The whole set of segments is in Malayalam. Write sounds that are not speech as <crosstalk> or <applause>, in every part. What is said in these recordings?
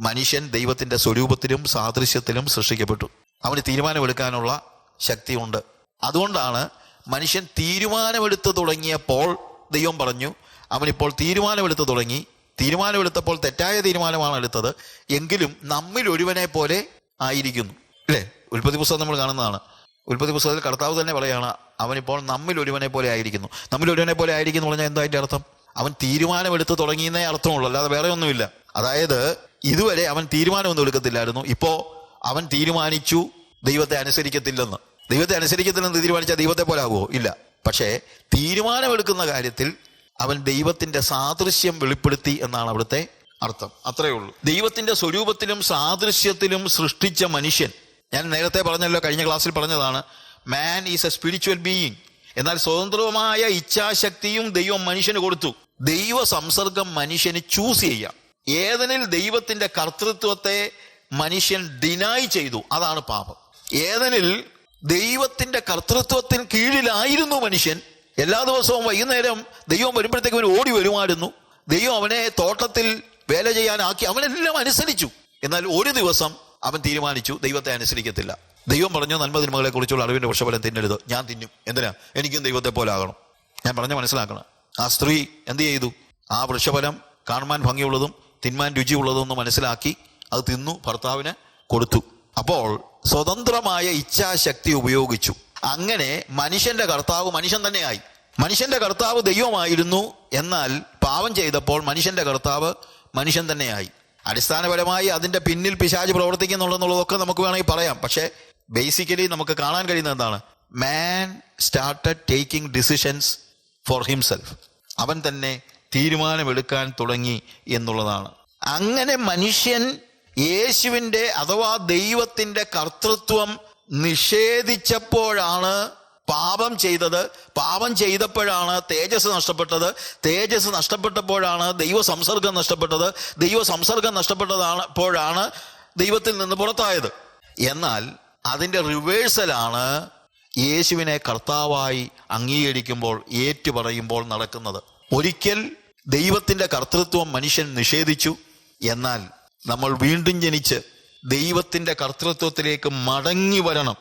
മനുഷ്യൻ ദൈവത്തിന്റെ സ്വരൂപത്തിലും സാദൃശ്യത്തിലും സൃഷ്ടിക്കപ്പെട്ടു. അവന് തീരുമാനമെടുക്കാനുള്ള ശക്തിയുണ്ട്. അതുകൊണ്ടാണ് മനുഷ്യൻ തീരുമാനമെടുത്ത് തുടങ്ങിയപ്പോൾ ദൈവം പറഞ്ഞു അവനിപ്പോൾ തീരുമാനമെടുത്ത് തുടങ്ങി. തീരുമാനമെടുത്തപ്പോൾ തെറ്റായ തീരുമാനമാണ് എടുത്തത്. എങ്കിലും നമ്മിൽ ഒരുവനെ പോലെ ആയിരിക്കുന്നു. അല്ലേ? ഉൽപ്പത്തി പുസ്തകം നമ്മൾ കാണുന്നതാണ്. ഉൽപ്പത്തി പുസ്തകത്തിൽ കർത്താവ് തന്നെ പറയാണ് അവനിപ്പോൾ നമ്മിൽ ഒരുവനെ പോലെ ആയിരിക്കുന്നു. നമ്മിൽ ഒരുവനെ പോലെ ആയിരിക്കുന്നു പറഞ്ഞാൽ എന്താ അതിന്റെ അർത്ഥം? അവൻ തീരുമാനമെടുത്ത് തുടങ്ങിയെന്നേ അർത്ഥമുള്ളൂ അല്ലാതെ വേറെ ഒന്നുമില്ല. അതായത് ഇതുവരെ അവൻ തീരുമാനമൊന്നും എടുക്കത്തില്ലായിരുന്നു. ഇപ്പോ അവൻ തീരുമാനിച്ചു ദൈവത്തെ അനുസരിക്കത്തില്ലെന്ന്. ദൈവത്തെ അനുസരിക്കത്തില്ലെന്ന് തീരുമാനിച്ചാൽ ദൈവത്തെ പോലെ ആകുമോ ഇല്ല. പക്ഷേ തീരുമാനമെടുക്കുന്ന കാര്യത്തിൽ അവൻ ദൈവത്തിന്റെ സാദൃശ്യം വെളിപ്പെടുത്തി എന്നാണ് അവിടുത്തെ അർത്ഥം. അത്രയേ ഉള്ളൂ. ദൈവത്തിന്റെ സ്വരൂപത്തിലും സാദൃശ്യത്തിലും സൃഷ്ടിച്ച മനുഷ്യൻ. ഞാൻ നേരത്തെ പറഞ്ഞല്ലോ കഴിഞ്ഞ ക്ലാസ്സിൽ പറഞ്ഞതാണ് man is a spiritual being എന്നാൽ സ്വതന്ത്രമായ ഇച്ഛാശക്തിയും ദൈവം മനുഷ്യന് കൊടുത്തു. ദൈവ സംസർഗം മനുഷ്യന് ചൂസ് ചെയ്യാം. ഏതനിൽ ദൈവത്തിന്റെ കർത്തൃത്വത്തെ മനുഷ്യൻ ഡിനായ് ചെയ്തു. അതാണ് പാപം. ഏതനിൽ ദൈവത്തിന്റെ കർത്തൃത്വത്തിന് കീഴിലായിരുന്നു മനുഷ്യൻ. എല്ലാ ദിവസവും വൈകുന്നേരം ദൈവം വരുമ്പോഴത്തേക്ക് അവൻ ഓടി വരുമായിരുന്നു ദൈവം അവനെ തോട്ടത്തിൽ വേല ചെയ്യാനാക്കി അവനെല്ലാം അനുസരിച്ചു. എന്നാൽ ഒരു ദിവസം അവൻ തീരുമാനിച്ചു ദൈവത്തെ അനുസരിക്കത്തില്ല. ദൈവം പറഞ്ഞു നന്മതിന്മകളെ കുറിച്ചുള്ള അറിവിന്റെ വൃക്ഷഫലം തിന്നരുത്. ഞാൻ തിന്നും. എന്തിനാ? എനിക്കും ദൈവത്തെ പോലെ ആകണം. ഞാൻ പറഞ്ഞ മനസ്സിലാക്കണം. ആ സ്ത്രീ എന്ത് ചെയ്തു? ആ വൃക്ഷഫലം കാണുവാൻ ഭംഗിയുള്ളതും തിന്മാൻ രുചിയുള്ളതെന്ന് മനസ്സിലാക്കി അത് തിന്നു ഭർത്താവിന് കൊടുത്തു. അപ്പോൾ സ്വതന്ത്രമായ ഇച്ഛാശക്തി ഉപയോഗിച്ചു. അങ്ങനെ മനുഷ്യന്റെ കർത്താവ് മനുഷ്യൻ തന്നെയായി. മനുഷ്യന്റെ കർത്താവ് ദൈവമായിരുന്നു എന്നാൽ പാവം ചെയ്തപ്പോൾ മനുഷ്യന്റെ കർത്താവ് മനുഷ്യൻ തന്നെയായി. അടിസ്ഥാനപരമായി അതിന്റെ പിന്നിൽ പിശാജ് പ്രവർത്തിക്കുന്നുള്ളതെന്നുള്ളതൊക്കെ നമുക്ക് വേണമെങ്കിൽ പറയാം. പക്ഷേ ബേസിക്കലി നമുക്ക് കാണാൻ കഴിയുന്ന എന്താണ്? Man started taking decisions for himself അവൻ തന്നെ തീരുമാനമെടുക്കാൻ തുടങ്ങി എന്നുള്ളതാണ്. അങ്ങനെ മനുഷ്യൻ യേശുവിന്റെ അഥവാ ദൈവത്തിന്റെ കർത്തൃത്വം നിഷേധിച്ചപ്പോഴാണ് പാപം ചെയ്തത്. പാപം ചെയ്തപ്പോഴാണ് തേജസ് നഷ്ടപ്പെട്ടത്. തേജസ് നഷ്ടപ്പെട്ടപ്പോഴാണ് ദൈവ സംസർഗം നഷ്ടപ്പെട്ടത്. ദൈവ സംസർഗം നഷ്ടപ്പെട്ടതാണ് അപ്പോഴാണ് ദൈവത്തിൽ നിന്ന് പുറത്തായത്. എന്നാൽ അതിന്റെ റിവേഴ്സലാണ് യേശുവിനെ കർത്താവായി അംഗീകരിക്കുമ്പോൾ ഏറ്റുപറയുമ്പോൾ നടക്കുന്നത്. ഒരിക്കൽ ദൈവത്തിന്റെ കർത്തൃത്വം മനുഷ്യൻ നിഷേധിച്ചു. എന്നാൽ നമ്മൾ വീണ്ടും ജനിച്ച് ദൈവത്തിന്റെ കർത്തൃത്വത്തിലേക്ക് മടങ്ങി വരണം.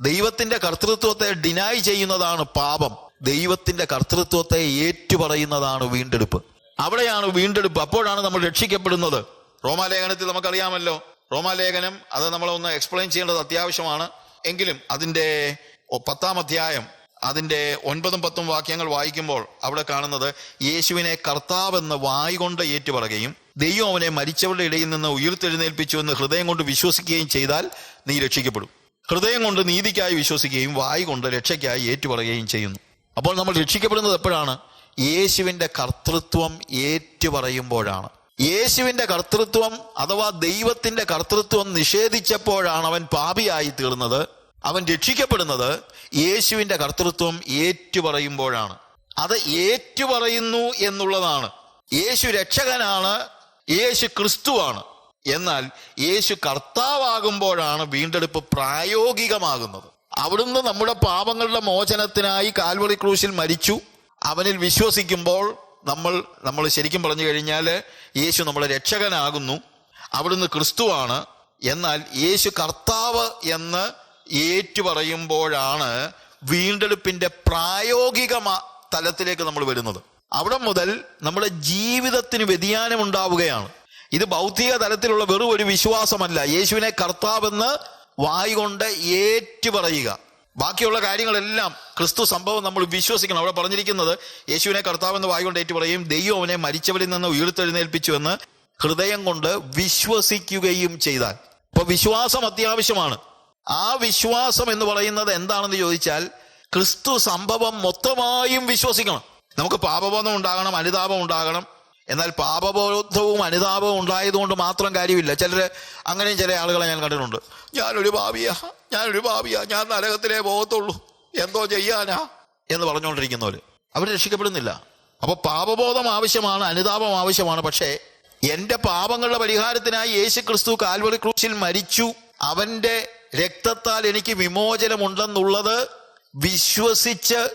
ദൈവത്തിന്റെ കർത്തൃത്വത്തെ ഡിനായ് ചെയ്യുന്നതാണ് പാപം. ദൈവത്തിന്റെ കർത്തൃത്വത്തെ ഏറ്റുപറയുന്നതാണ് വീണ്ടെടുപ്പ്. അവിടെയാണ് വീണ്ടെടുപ്പ്. അപ്പോഴാണ് നമ്മൾ രക്ഷിക്കപ്പെടുന്നത്. റോമാലേഖനത്തിൽ നമുക്കറിയാമല്ലോ. റോമാലേഖനം അത് നമ്മളൊന്ന് എക്സ്പ്ലെയിൻ ചെയ്യേണ്ടത് അത്യാവശ്യമാണ്. എങ്കിലും അതിന്റെ ഒ- പത്താം അധ്യായം അതിന്റെ ഒൻപതും പത്തും വാക്യങ്ങൾ വായിക്കുമ്പോൾ അവിടെ കാണുന്നത് യേശുവിനെ കർത്താവെന്ന് വായി കൊണ്ട് ഏറ്റുപറയുകയും ദൈവം അവനെ മരിച്ചവരുടെ ഇടയിൽ നിന്ന് ഉയർത്തെഴുന്നേൽപ്പിച്ചു എന്ന് ഹൃദയം കൊണ്ട് വിശ്വസിക്കുകയും ചെയ്താൽ നീ രക്ഷിക്കപ്പെടും. ഹൃദയം കൊണ്ട് നീതിക്കായി വിശ്വസിക്കുകയും വായി കൊണ്ട് രക്ഷയ്ക്കായി ഏറ്റുപറയുകയും ചെയ്യുന്നു. അപ്പോൾ നമ്മൾ രക്ഷിക്കപ്പെടുന്നത് എപ്പോഴാണ്? യേശുവിന്റെ കർത്തൃത്വം ഏറ്റുപറയുമ്പോഴാണ്. യേശുവിന്റെ കർത്തൃത്വം അഥവാ ദൈവത്തിന്റെ കർത്തൃത്വം നിഷേധിച്ചപ്പോഴാണ് അവൻ പാപിയായി തീർന്നത്. അവൻ രക്ഷിക്കപ്പെടുന്നത് യേശുവിന്റെ കർത്തൃത്വം ഏറ്റുപറയുമ്പോഴാണ്. അത് ഏറ്റുപറയുന്നു എന്നുള്ളതാണ്. യേശു രക്ഷകനാണ് യേശു ക്രിസ്തുവാണ്. എന്നാൽ യേശു കർത്താവാകുമ്പോഴാണ് വീണ്ടെടുപ്പ് പ്രായോഗികമാകുന്നത്. അവിടുന്ന് നമ്മുടെ പാപങ്ങളുടെ മോചനത്തിനായി കാൽവറി ക്രൂശിൽ മരിച്ചു. അവനിൽ വിശ്വസിക്കുമ്പോൾ നമ്മൾ നമ്മൾ ശരിക്കും പറഞ്ഞു കഴിഞ്ഞാൽ യേശു നമ്മളെ രക്ഷകനാകുന്നു. അവിടുന്ന് ക്രിസ്തുവാണ്. എന്നാൽ യേശു കർത്താവ് എന്ന് ഏറ്റുപറയുമ്പോഴാണ് വീണ്ടെടുപ്പിന്റെ പ്രായോഗിക തലത്തിലേക്ക് നമ്മൾ വരുന്നത്. അവിടെ മുതൽ നമ്മുടെ ജീവിതത്തിന് വ്യതിയാനം ഉണ്ടാവുകയാണ് ഇത് ഭൗതിക തലത്തിലുള്ള വെറും ഒരു വിശ്വാസമല്ല. യേശുവിനെ കർത്താവെന്ന് വായികൊണ്ട് ഏറ്റുപറയുക. ബാക്കിയുള്ള കാര്യങ്ങളെല്ലാം ക്രിസ്തു സംഭവം നമ്മൾ വിശ്വസിക്കണം. അവിടെ പറഞ്ഞിരിക്കുന്നത് യേശുവിനെ കർത്താവെന്ന് വായികൊണ്ട് കൊണ്ട് ഏറ്റുപറയുകയും ദൈവം അവനെ മരിച്ചവരിൽ നിന്ന് ഉയർത്തെഴുന്നേൽപ്പിച്ചു എന്ന് ഹൃദയം കൊണ്ട് വിശ്വസിക്കുകയും ചെയ്താൽ. ഇപ്പൊ വിശ്വാസം അത്യാവശ്യമാണ്. ആ വിശ്വാസം എന്ന് പറയുന്നത് എന്താണെന്ന് ചോദിച്ചാൽ ക്രിസ്തു സംഭവം മൊത്തമായും വിശ്വസിക്കണം. നമുക്ക് പാപബോധം ഉണ്ടാകണം അനുതാപം ഉണ്ടാകണം. എന്നാൽ പാപബോധവും അനുതാപവും ഉണ്ടായതുകൊണ്ട് മാത്രം കാര്യമില്ല. ചിലർ അങ്ങനെയും ചില ആളുകളെ ഞാൻ കണ്ടിട്ടുണ്ട്. ഞാനൊരു ഭാവിയാ ഞാനൊരു ഭാവിയാ ഞാൻ നരകത്തിലേ പോകത്തുള്ളൂ. എന്തോ ചെയ്യാനാ? എന്ന് പറഞ്ഞുകൊണ്ടിരിക്കുന്നവര്. അവർ രക്ഷിക്കപ്പെടുന്നില്ല. അപ്പൊ പാപബോധം ആവശ്യമാണ് അനുതാപം ആവശ്യമാണ്. പക്ഷേ എന്റെ പാപങ്ങളുടെ പരിഹാരത്തിനായി യേശു ക്രിസ്തു കാൽവറി ക്രൂശിൽ മരിച്ചു. അവന്റെ രക്തത്താൽ എനിക്ക് വിമോചനമുണ്ടെന്നുള്ളത് വിശ്വസിച്ച്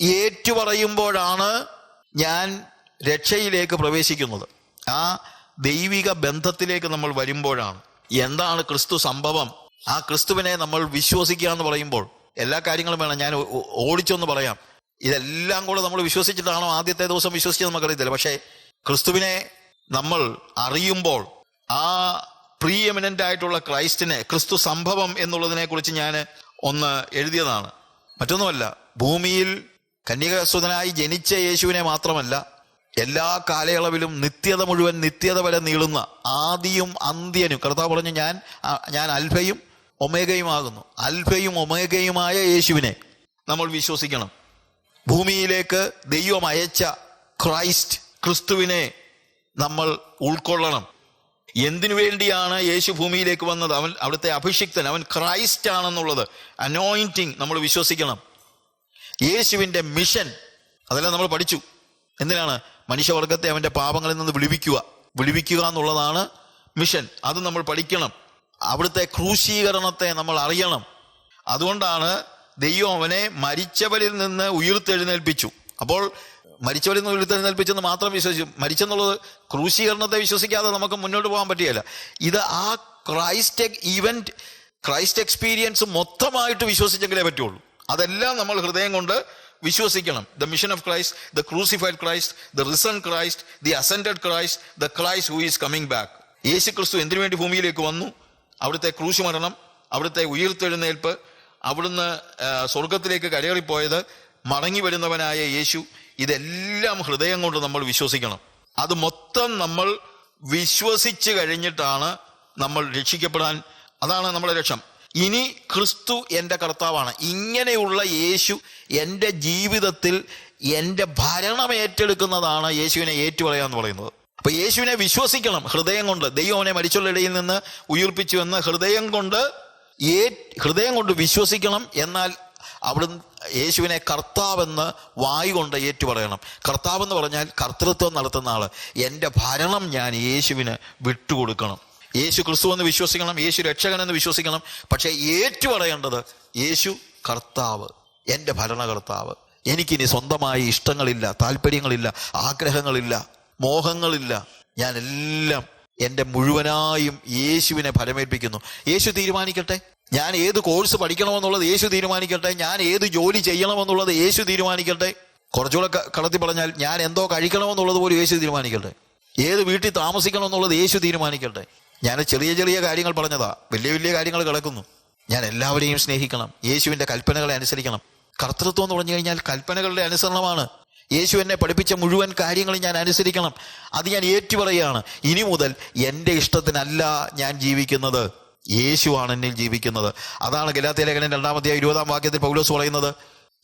ഏറ്റുപറയുമ്പോഴാണ് ഞാൻ രക്ഷയിലേക്ക് പ്രവേശിക്കുന്നത്. ആ ദൈവിക ബന്ധത്തിലേക്ക് നമ്മൾ വരുമ്പോഴാണ്. എന്താണ് ക്രിസ്തു സംഭവം? ആ ക്രിസ്തുവിനെ നമ്മൾ വിശ്വസിക്കുക എന്ന് പറയുമ്പോൾ എല്ലാ കാര്യങ്ങളും വേണം. ഞാൻ ഓടിച്ചൊന്ന് പറയാം. ഇതെല്ലാം കൂടെ നമ്മൾ വിശ്വസിച്ചിട്ടാണോ ആദ്യത്തെ ദിവസം വിശ്വസിച്ചത് നമുക്കറിയത്തില്ല. പക്ഷേ ക്രിസ്തുവിനെ നമ്മൾ അറിയുമ്പോൾ ആ പ്രീ എമിനന്റ് ആയിട്ടുള്ള ക്രൈസ്റ്റിനെ ക്രിസ്തു സംഭവം എന്നുള്ളതിനെക്കുറിച്ച് ഞാൻ ഒന്ന് എഴുതിയതാണ്. മറ്റൊന്നുമല്ല ഭൂമിയിൽ കന്യകസുതനായി ജനിച്ച യേശുവിനെ മാത്രമല്ല എല്ലാ കാലയളവിലും നിത്യത മുഴുവൻ നിത്യത വരെ നീളുന്ന ആദിയും അന്ത്യനും കർത്താവ് പറഞ്ഞു ഞാൻ ഞാൻ അൽഫയും ഒമേഗയുമാകുന്നു. അൽഫയും ഒമേഗയുമായ യേശുവിനെ നമ്മൾ വിശ്വസിക്കണം. ഭൂമിയിലേക്ക് ദൈവം അയച്ച ക്രൈസ്റ്റ് ക്രിസ്തുവിനെ നമ്മൾ ഉൾക്കൊള്ളണം. എന്തിനു വേണ്ടിയാണ് യേശു ഭൂമിയിലേക്ക് വന്നത്? അവൻ അവിടുത്തെ അഭിഷിക്തൻ അവൻ ക്രൈസ്റ്റ് ആണെന്നുള്ളത് അനോയിന്റിങ് നമ്മൾ വിശ്വസിക്കണം. യേശുവിന്റെ മിഷൻ അതെല്ലാം നമ്മൾ പഠിച്ചു. എന്തിനാണ്? മനുഷ്യവർഗത്തെ അവന്റെ പാപങ്ങളിൽ നിന്ന് വിളിവിക്കുക. വിളിവിക്കുക എന്നുള്ളതാണ് മിഷൻ അത് നമ്മൾ പഠിക്കണം. അവിടുത്തെ ക്രൂശീകരണത്തെ നമ്മൾ അറിയണം. അതുകൊണ്ടാണ് ദൈവം അവനെ മരിച്ചവരിൽ നിന്ന് ഉയർത്തെഴുന്നേൽപ്പിച്ചു. അപ്പോൾ മരിച്ചവരിൽ നിന്ന് ഉയർത്തെഴുന്നേൽപ്പിച്ചെന്ന് മാത്രം വിശ്വസിച്ചു. മരിച്ചെന്നുള്ളത് ക്രൂശീകരണത്തെ വിശ്വസിക്കാതെ നമുക്ക് മുന്നോട്ട് പോകാൻ പറ്റുകയില്ല. ഇത് ആ ക്രൈസ്റ്റ് ഇവന്റ് ക്രൈസ്റ്റ് എക്സ്പീരിയൻസ് മൊത്തമായിട്ട് വിശ്വസിച്ചെങ്കിലേ പറ്റുള്ളൂ. അതെല്ലാം നമ്മൾ ഹൃദയം കൊണ്ട് വിശ്വസിക്കണം. The mission of Christ the crucified Christ the risen Christ the ascended Christ the Christ who is coming back യേശു ക്രിസ്തു എന്തിനു വേണ്ടി ഭൂമിയിലേക്ക് വന്നു? അവിടുത്തെ ക്രൂശ് മരണം അവിടുത്തെ ഉയർത്തെഴുന്നേൽപ്പ് അവിടുന്ന് സ്വർഗത്തിലേക്ക് കരയേറിപ്പോയത് മടങ്ങി വരുന്നവനായ യേശു ഇതെല്ലാം ഹൃദയം കൊണ്ട് നമ്മൾ വിശ്വസിക്കണം. അത് മൊത്തം നമ്മൾ വിശ്വസിച്ച് കഴിഞ്ഞിട്ടാണ് നമ്മൾ രക്ഷിക്കപ്പെടാൻ. അതാണ് നമ്മുടെ ലക്ഷ്യം. ഇനി ക്രിസ്തു എന്റെ കർത്താവാണ്. ഇങ്ങനെയുള്ള യേശു എന്റെ ജീവിതത്തിൽ എന്റെ ഭരണം ഏറ്റെടുക്കുന്നതാണ് യേശുവിനെ ഏറ്റുപറയുക എന്ന് പറയുന്നത്. അപ്പൊ യേശുവിനെ വിശ്വസിക്കണം ഹൃദയം കൊണ്ട്. ദൈവം അവനെ മരിച്ചുള്ള ഇടയിൽ നിന്ന് ഉയർപ്പിച്ചു എന്ന് ഹൃദയം കൊണ്ട് ഏ ഹൃദയം കൊണ്ട് വിശ്വസിക്കണം. എന്നാൽ അവിടുന്ന് യേശുവിനെ കർത്താവെന്ന് വായു കൊണ്ട് ഏറ്റുപറയണം. കർത്താവെന്ന് പറഞ്ഞാൽ കർത്തൃത്വം നടത്തുന്ന ആൾ എന്റെ ഭരണം ഞാൻ യേശുവിന് വിട്ടുകൊടുക്കണം. യേശു ക്രിസ്തു എന്ന് വിശ്വസിക്കണം യേശു രക്ഷകൻ എന്ന് വിശ്വസിക്കണം. പക്ഷേ ഏറ്റുപറയേണ്ടത് യേശു കർത്താവ് എന്റെ ഭരണകർത്താവ്. എനിക്കിനി സ്വന്തമായി ഇഷ്ടങ്ങളില്ല താല്പര്യങ്ങളില്ല ആഗ്രഹങ്ങളില്ല മോഹങ്ങളില്ല. ഞാനെല്ലാം എന്റെ മുഴുവനായും യേശുവിനെ ഫലമേൽപ്പിക്കുന്നു യേശു തീരുമാനിക്കട്ടെ? ഞാൻ ഏത് കോഴ്സ് പഠിക്കണമെന്നുള്ളത് യേശു തീരുമാനിക്കട്ടെ? ഞാൻ ഏത് ജോലി ചെയ്യണമെന്നുള്ളത് യേശു തീരുമാനിക്കട്ടെ? കുറച്ചുകൂടെ കളത്തി പറഞ്ഞാൽ ഞാൻ എന്തോ കഴിക്കണമെന്നുള്ളത് പോലും യേശു തീരുമാനിക്കട്ടെ. ഏത് വീട്ടിൽ താമസിക്കണം എന്നുള്ളത് യേശു തീരുമാനിക്കട്ടെ. ഞാൻ ചെറിയ ചെറിയ കാര്യങ്ങൾ പറഞ്ഞതാ. വലിയ വലിയ കാര്യങ്ങൾ കിടക്കുന്നു. ഞാൻ എല്ലാവരെയും സ്നേഹിക്കണം. യേശുവിന്റെ കൽപ്പനകളെ അനുസരിക്കണം. കർത്തൃത്വം എന്ന് പറഞ്ഞു കഴിഞ്ഞാൽ കൽപ്പനകളുടെ അനുസരണമാണ്. യേശു എന്നെ പഠിപ്പിച്ച മുഴുവൻ കാര്യങ്ങളും ഞാൻ അനുസരിക്കണം. അത് ഞാൻ ഏറ്റുപറയുകയാണ്. ഇനി മുതൽ എന്റെ ഇഷ്ടത്തിനല്ല ഞാൻ ജീവിക്കുന്നത്. യേശുവാണ് എന്നിൽ ജീവിക്കുന്നത്. അതാണ് ഗലാത്തിയ ലേഖനം രണ്ടാമത്തെ ഇരുപതാം വാക്യത്തിൽ പൗലോസ് പറയുന്നത്.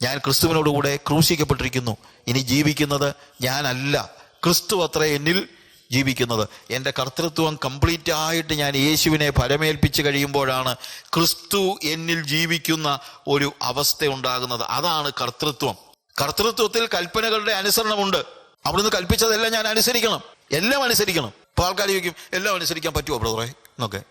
ഞാൻ ക്രിസ്തുവിനോടുകൂടെ ക്രൂശിക്കപ്പെട്ടിരിക്കുന്നു. ഇനി ജീവിക്കുന്നത് ഞാനല്ല. ക്രിസ്തു അത്ര എന്നിൽ ജീവിക്കുന്നത്. എന്റെ കർത്തൃത്വം കംപ്ലീറ്റ് ആയിട്ട് ഞാൻ യേശുവിനെ ഫലമേൽപ്പിച്ച് കഴിയുമ്പോഴാണ് ക്രിസ്തു എന്നിൽ ജീവിക്കുന്ന ഒരു അവസ്ഥ ഉണ്ടാകുന്നത്. അതാണ് കർത്തൃത്വം. കർത്തൃത്വത്തിൽ കൽപ്പനകളുടെ അനുസരണമുണ്ട്. അവിടുന്ന് കൽപ്പിച്ചതെല്ലാം ഞാൻ അനുസരിക്കണം. എല്ലാം അനുസരിക്കണം. ഇപ്പോൾ ആൾക്കാർ ചോദിക്കും എല്ലാം അനുസരിക്കാൻ പറ്റുമോ ബ്രദറെ? എന്നൊക്കെ.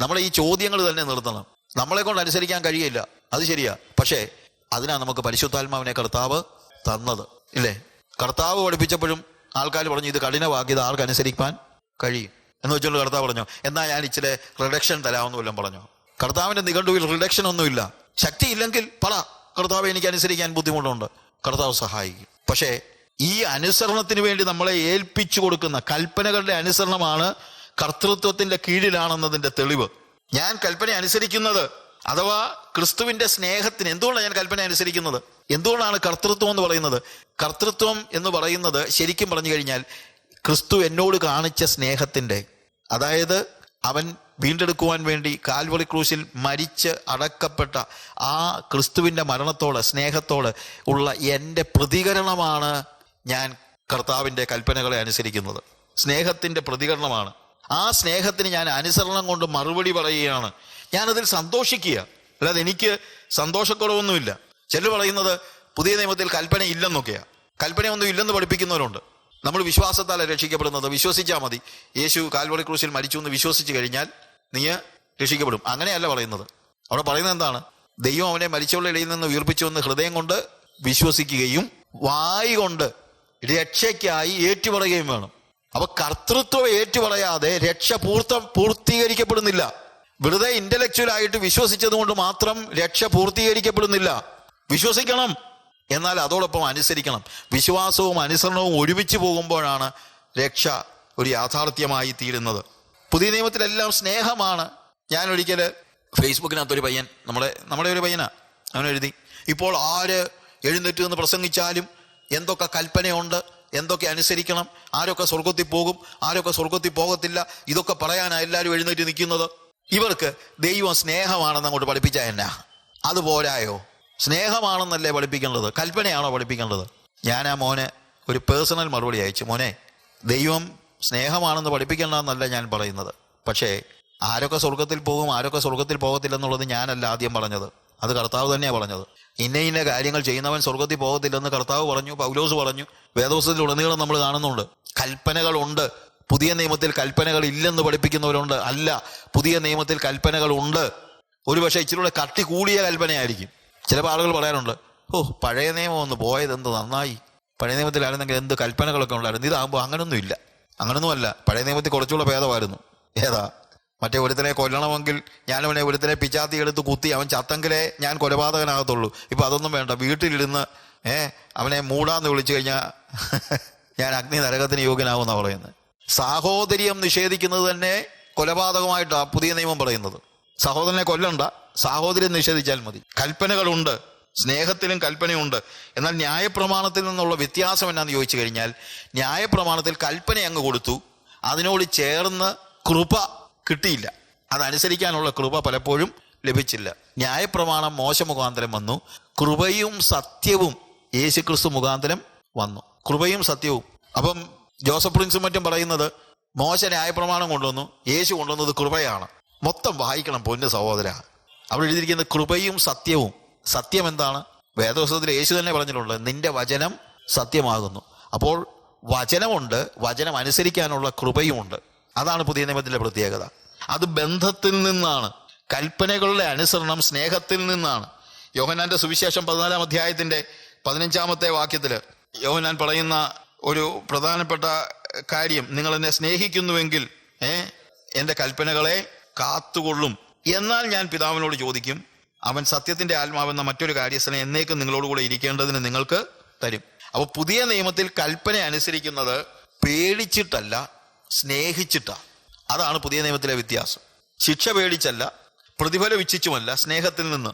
നമ്മളെ ഈ ചോദ്യങ്ങൾ തന്നെ നിർത്തണം. നമ്മളെ കൊണ്ട് അനുസരിക്കാൻ കഴിയില്ല. അത് ശരിയാ. പക്ഷേ അതിനാ നമുക്ക് പരിശുദ്ധാത്മാവിനെ കർത്താവ് തന്നത്. ഇല്ലേ? കർത്താവ് പഠിപ്പിച്ചപ്പോഴും ആൾക്കാർ പറഞ്ഞു ഇത് കഠിനവാക്കി ഇത് ആർക്ക് അനുസരിക്കാൻ കഴിയും? എന്ന് വെച്ചുകൊണ്ട് കർത്താവ് പറഞ്ഞു എന്നാൽ ഞാൻ ഇച്ചിരി റിഡക്ഷൻ തരാമെന്ന് വല്ലതും പറഞ്ഞു. കർത്താവിന്റെ നിഘണ്ടുവിൽ റിഡക്ഷൻ ഒന്നുമില്ല. ശക്തി ഇല്ലെങ്കിൽ പറ കർത്താവ് എനിക്ക് അനുസരിക്കാൻ ബുദ്ധിമുട്ടുണ്ട്. കർത്താവ് സഹായിക്കും. പക്ഷേ ഈ അനുസരണത്തിന് വേണ്ടി നമ്മളെ ഏൽപ്പിച്ചു കൊടുക്കുന്ന കൽപ്പനകളുടെ അനുസരണമാണ് കർത്തൃത്വത്തിന്റെ കീഴിലാണെന്നതിന്റെ തെളിവ്. ഞാൻ കൽപ്പന അനുസരിക്കുന്നത് അഥവാ ക്രിസ്തുവിന്റെ സ്നേഹത്തിന് എന്തുകൊണ്ടാണ് ഞാൻ കൽപ്പന അനുസരിക്കുന്നത്? എന്തുകൊണ്ടാണ് കർത്തൃത്വം എന്ന് പറയുന്നത്? കർത്തൃത്വം എന്ന് പറയുന്നത് ശരിക്കും പറഞ്ഞു കഴിഞ്ഞാൽ ക്രിസ്തു എന്നോട് കാണിച്ച സ്നേഹത്തിന്റെ അതായത് അവൻ വീണ്ടെടുക്കുവാൻ വേണ്ടി കാൽവളി ക്രൂശിൽ മരിച്ച് അടക്കപ്പെട്ട ആ ക്രിസ്തുവിന്റെ മരണത്തോട് സ്നേഹത്തോട് ഉള്ള എന്റെ പ്രതികരണമാണ് ഞാൻ കർത്താവിന്റെ കൽപ്പനകളെ അനുസരിക്കുന്നത്. സ്നേഹത്തിന്റെ പ്രതികരണമാണ്. ആ സ്നേഹത്തിന് ഞാൻ അനുസരണം കൊണ്ട് മറുപടി പറയുകയാണ്. ഞാനതിൽ സന്തോഷിക്കുക. അല്ലാതെ എനിക്ക് സന്തോഷക്കുറവൊന്നുമില്ല. ചിലർ പറയുന്നത് പുതിയ നിയമത്തിൽ കൽപ്പന ഇല്ലെന്നൊക്കെയാണ് കൽപ്പനയൊന്നും ഇല്ലെന്ന് പഠിപ്പിക്കുന്നവരുണ്ട്. നമ്മൾ വിശ്വാസത്താൽ രക്ഷിക്കപ്പെടുന്നത് വിശ്വസിച്ചാൽ മതി. യേശു കാൽവറി ക്രൂശിൽ മരിച്ചു എന്ന് വിശ്വസിച്ച് കഴിഞ്ഞാൽ നീ രക്ഷിക്കപ്പെടും. അങ്ങനെയല്ല പറയുന്നത്. അവിടെ പറയുന്നത് എന്താണ്? ദൈവം അവനെ മരിച്ചവളുടെ ഇടയിൽ നിന്ന് ഉയർപ്പിച്ചു എന്ന് ഹൃദയം കൊണ്ട് വിശ്വസിക്കുകയും വായി കൊണ്ട് രക്ഷയ്ക്കായി ഏറ്റുപറയുകയും വേണം. അപ്പൊ കർത്തൃത്വം ഏറ്റുപറയാതെ രക്ഷ പൂർത്ത പൂർത്തീകരിക്കപ്പെടുന്നില്ല. വെറുതെ ഇന്റലക്ച്വൽ ആയിട്ട് വിശ്വസിച്ചത് കൊണ്ട് മാത്രം രക്ഷ പൂർത്തീകരിക്കപ്പെടുന്നില്ല. വിശ്വസിക്കണം. എന്നാൽ അതോടൊപ്പം അനുസരിക്കണം. വിശ്വാസവും അനുസരണവും ഒരുമിച്ച് പോകുമ്പോഴാണ് രക്ഷ ഒരു യാഥാർത്ഥ്യമായി തീരുന്നത്. പുതിയ നിയമത്തിലെല്ലാം സ്നേഹമാണ്. ഞാൻ ഒരിക്കൽ ഫേസ്ബുക്കിനകത്തൊരു പയ്യൻ നമ്മുടെ നമ്മുടെ ഒരു പയ്യനാ അവൻ എഴുതി ഇപ്പോൾ ആര് എഴുന്നേറ്റ് എന്ന് പ്രസംഗിച്ചാലും എന്തൊക്കെ കൽപ്പനയുണ്ട് എന്തൊക്കെ അനുസരിക്കണം? ആരൊക്കെ സ്വർഗത്തിൽ പോകും? ആരൊക്കെ സ്വർഗത്തിൽ പോകത്തില്ല? ഇതൊക്കെ പറയാനാ എല്ലാവരും എഴുന്നേറ്റ് നിൽക്കുന്നത്. ഇവർക്ക് ദൈവം സ്നേഹമാണെന്ന് അങ്ങോട്ട് പഠിപ്പിച്ച എന്നാ? അത് പോരായോ? സ്നേഹമാണെന്നല്ലേ പഠിപ്പിക്കേണ്ടത്? കൽപ്പനയാണോ പഠിപ്പിക്കേണ്ടത്? ഞാൻ ആ മോനെ ഒരു പേഴ്സണൽ മറുപടി അയച്ചു. മോനെ ദൈവം സ്നേഹമാണെന്ന് പഠിപ്പിക്കേണ്ടതെന്നല്ല ഞാൻ പറയുന്നത്. പക്ഷേ ആരൊക്കെ സ്വർഗത്തിൽ പോകും ആരൊക്കെ സ്വർഗത്തിൽ പോകത്തില്ലെന്നുള്ളത് ഞാനല്ല ആദ്യം പറഞ്ഞത്. അത് കർത്താവ് തന്നെയാണ് പറഞ്ഞത്. ഇന്ന ഇന്ന കാര്യങ്ങൾ ചെയ്യുന്നവൻ സ്വർഗത്തിൽ പോകത്തില്ലെന്ന് കർത്താവ് പറഞ്ഞു പൗലോസ് പറഞ്ഞു വേദോസത്തിൽ ഉടനീളം നമ്മൾ കാണുന്നുണ്ട്. കൽപ്പനകളുണ്ട്. പുതിയ നിയമത്തിൽ കൽപ്പനകൾ ഇല്ലെന്ന് പഠിപ്പിക്കുന്നവരുണ്ട്. അല്ല പുതിയ നിയമത്തിൽ കൽപ്പനകൾ ഉണ്ട്. ഒരുപക്ഷെ ഇച്ചിരി കൂടെ കട്ടി കൂടിയ കൽപ്പനയായിരിക്കും. ചിലപ്പോൾ ആളുകൾ പറയാനുണ്ട് ഓ പഴയ നിയമം ഒന്ന് പോയത് എന്ത് നന്നായി. പഴയ നിയമത്തിലായിരുന്നെങ്കിൽ എന്ത് കൽപ്പനകളൊക്കെ ഉണ്ടായിരുന്നു. ഇതാകുമ്പോൾ അങ്ങനൊന്നും ഇല്ല അങ്ങനൊന്നുമല്ല. പഴയ നിയമത്തിൽ കുറച്ചുകൂടെ ഭേദമായിരുന്നു. ഏതാ? മറ്റേ ഒരുത്തനെ കൊല്ലണമെങ്കിൽ ഞാൻ അവനെ ഒരുത്തനെ പിച്ചാത്തി എടുത്ത് കുത്തി അവൻ ചത്തെങ്കിലേ ഞാൻ കൊലപാതകനാകത്തുള്ളൂ. ഇപ്പം അതൊന്നും വേണ്ട. വീട്ടിലിരുന്ന് ഏ അവനെ മൂടാന്ന് വിളിച്ചു കഴിഞ്ഞാൽ <laughs> ഞാൻ അഗ്നി നരകത്തിന് യോഗ്യനാവുമെന്നാണ് പറയുന്നത്. സാഹോദര്യം നിഷേധിക്കുന്നത് തന്നെ കൊലപാതകമായിട്ടാണ് പുതിയ നിയമം പറയുന്നത്. സഹോദരനെ കൊല്ലണ്ട. സാഹോദര്യം നിഷേധിച്ചാൽ മതി. കൽപ്പനകളുണ്ട്. സ്നേഹത്തിലും കൽപ്പനയുണ്ട്. എന്നാൽ ന്യായപ്രമാണത്തിൽ നിന്നുള്ള വ്യത്യാസം എന്നാന്ന് ചോദിച്ചു കഴിഞ്ഞാൽ ന്യായപ്രമാണത്തിൽ കൽപ്പന അങ്ങ് കൊടുത്തു. അതിനോട് ചേർന്ന് കൃപ കിട്ടിയില്ല. അതനുസരിക്കാനുള്ള കൃപ പലപ്പോഴും ലഭിച്ചില്ല. ന്യായപ്രമാണം മോശ മുഖാന്തരം വന്നു. കൃപയും സത്യവും യേശുക്രിസ്തു മുഖാന്തരം വന്നു. കൃപയും സത്യവും. അപ്പം ജോസഫ് പ്രിൻസും മറ്റും പറയുന്നത് മോശ ന്യായപ്രമാണം കൊണ്ടുവന്നു. യേശു കൊണ്ടുവന്നത് കൃപയാണ്. മൊത്തം വായിക്കണം പൊന്റെ സഹോദര. അവിടെ എഴുതിയിരിക്കുന്നത് കൃപയും സത്യവും. സത്യം എന്താണ്? വേദപുസ്തകത്തിൽ യേശു തന്നെ പറഞ്ഞിട്ടുണ്ട് നിന്റെ വചനം സത്യമാകുന്നു. അപ്പോൾ വചനമുണ്ട്. വചനം അനുസരിക്കാനുള്ള കൃപയുമുണ്ട്. അതാണ് പുതിയ നിയമത്തിലെ പ്രത്യേകത. അത് ബന്ധത്തിൽ നിന്നാണ്. കൽപ്പനകളുടെ അനുസരണം സ്നേഹത്തിൽ നിന്നാണ്. യോഹനാന്റെ സുവിശേഷം പതിനാലാം അധ്യായത്തിന്റെ പതിനഞ്ചാമത്തെ വാക്യത്തിൽ യോഹനാൻ പറയുന്ന ഒരു പ്രധാനപ്പെട്ട കാര്യം നിങ്ങൾ എന്നെ സ്നേഹിക്കുന്നുവെങ്കിൽ ഏ എന്റെ കൽപ്പനകളെ കാത്തുകൊള്ളും. എന്നാൽ ഞാൻ പിതാവിനോട് ചോദിക്കും അവൻ സത്യത്തിന്റെ ആത്മാവെന്ന മറ്റൊരു കാര്യസ്ഥനെ എന്നേക്കും നിങ്ങളോട് കൂടെ ഇരിക്കേണ്ടതിന് നിങ്ങൾക്ക് തരും. അപ്പോൾ പുതിയ നിയമത്തിൽ കൽപ്പന അനുസരിക്കുന്നത് പേടിച്ചിട്ടല്ല സ്നേഹിച്ചിട്ടാ. അതാണ് പുതിയ നിയമത്തിലെ വ്യത്യാസം. ശിക്ഷ പേടിച്ചല്ല പ്രതിഫലം ഇച്ഛിച്ചുമല്ല സ്നേഹത്തിൽ നിന്ന്.